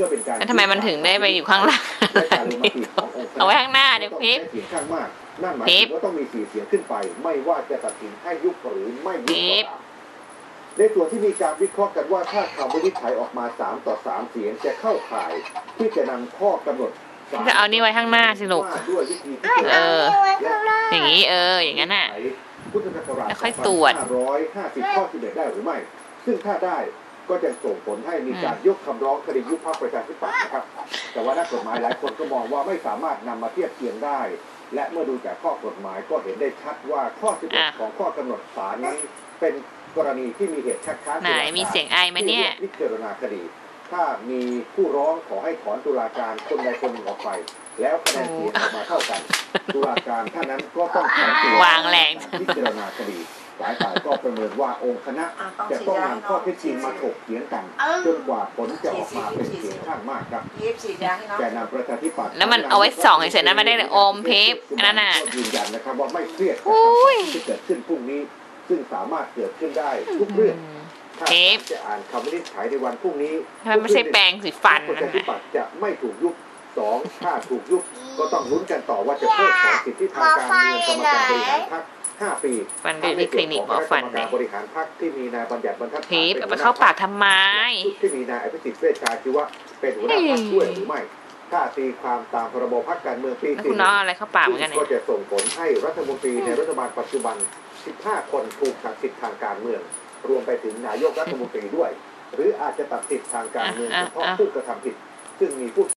พื่อเป็นการแล้วทำไมมันถึงได้ไปอยู่ข้างหลังและการลงมติขององค์คณะเอาไว้ข้างหน้าเดี๋ยวพริบต้องใช้เสียงข้างมากนั่นหมายพริถึบงว่าต้องมีสี่เสียงขึ้นไป ไม่ว่าจะตัดสินให้ยุบหรือไม่ยุบพริก็บตามในส่วนที่มีการวิเคราะห์กันว่าถ้าคำวินิจฉัยออกมา3ต่อ3เสียงจะเข้าข่ายที่จะนำข้อกำหนดศลจะเอานี่ไว้ข้างหน้าสิลูกว่าด้วยวิธีพิจารเอณาอและอย่างนี้เออ อย่างนั้นน่ะพุทธศักราชแล้วค่อยตรวจ2550ข้อ11ได้หรือไม่ ซึ่งถ้าได้ ก็จะส่งผลให้มีการยกคำร้องคดียุบพรรคประชาธิปัตย์นะครับ แต่ว่านักกฎหมายหลายคนก็มองว่าไม่สามารถนำมาเทียบเคียงได้ และเมื่อดูจากข้อกฎหมายก็เห็นได้ชัดว่าข้ออะ11ของข้อกำหนดศาลนั้นเป็นกรณีที่มีเหตุคัดค้านไหนมีเสียงไอไหมเนี่ยที่รีกพิจารณาคดี ถ้ามีผู้ร้องขอให้ถอนตุลาการคนใดคนหนึ่งออกไป แล้วคะแนนเสียงออกมาเท่ากัน ตุลาการท่านนั้นก็ต้องถอนตัววางแรงพิจารณาคดี หลายฝ่ายก็ประเมินว่าองค์คณะอะต้องจะฉีดต้องยาให้นำน้ข้อองเท็จจริงมาถกเถียงกันเออจนกว่าผลจะออกมาเป็นเสียงข้างมากครับยีบฉีดยาให้น้องแกนนำประชาธิปัตย์แล้วมันเอาไว้ส่องเฉยๆนะไม่ได้เลยอมเพปอันนั้นน่ะก็ยืนยันนะครับว่าไม่เครียดกับโอ้ยคำที่เกิดขึ้นพรุ่งนี้ ซึ่งสามารถเกิดขึ้นได้ทุกเรื่องถ้าเพปจะอ่านคำวินิจฉัยในวันพรุ่งนี้ทำไมไม่ใช่แปรงสีฟันประนั่ชานธิน่ะปัตย์จะไม่ถูกยุบสองถ้าถูกยุบก็ต้องลุ้นกันต่อว่าจะเพิกถอนสิทธิทางการเมืองกรรมการบริหารพรรค ห้าปีฟันเดือดที่คลินิกหมอฟันกรรมเลการยบริหารพรรคที่มีนายบัญญัติบรรทัดเพปเอาไปเข้าปากทำไมที่มีนายอภิสิทธิ์เวชชาชีวะเป็นหัวหน้าพรรคด้วยหรือไม่ถ้าตีความตามพรบพรรคการเมืองปีแล้วคุณน้องเอาอะไรเข้าปากเหมือนกันก็เนี่ยจะส่งผลให้รัฐมนตรีในรัฐบาลปัจจุบัน 15 คนถูกตัดสิทธิ์ทางการเมือง รวมไปถึงนายกรัฐมนตรีด้วย หรืออาจจะตัดสิทธิ์ทางการเมืองเฉพาะผู้กระทำผิด ซึ่งมีผู้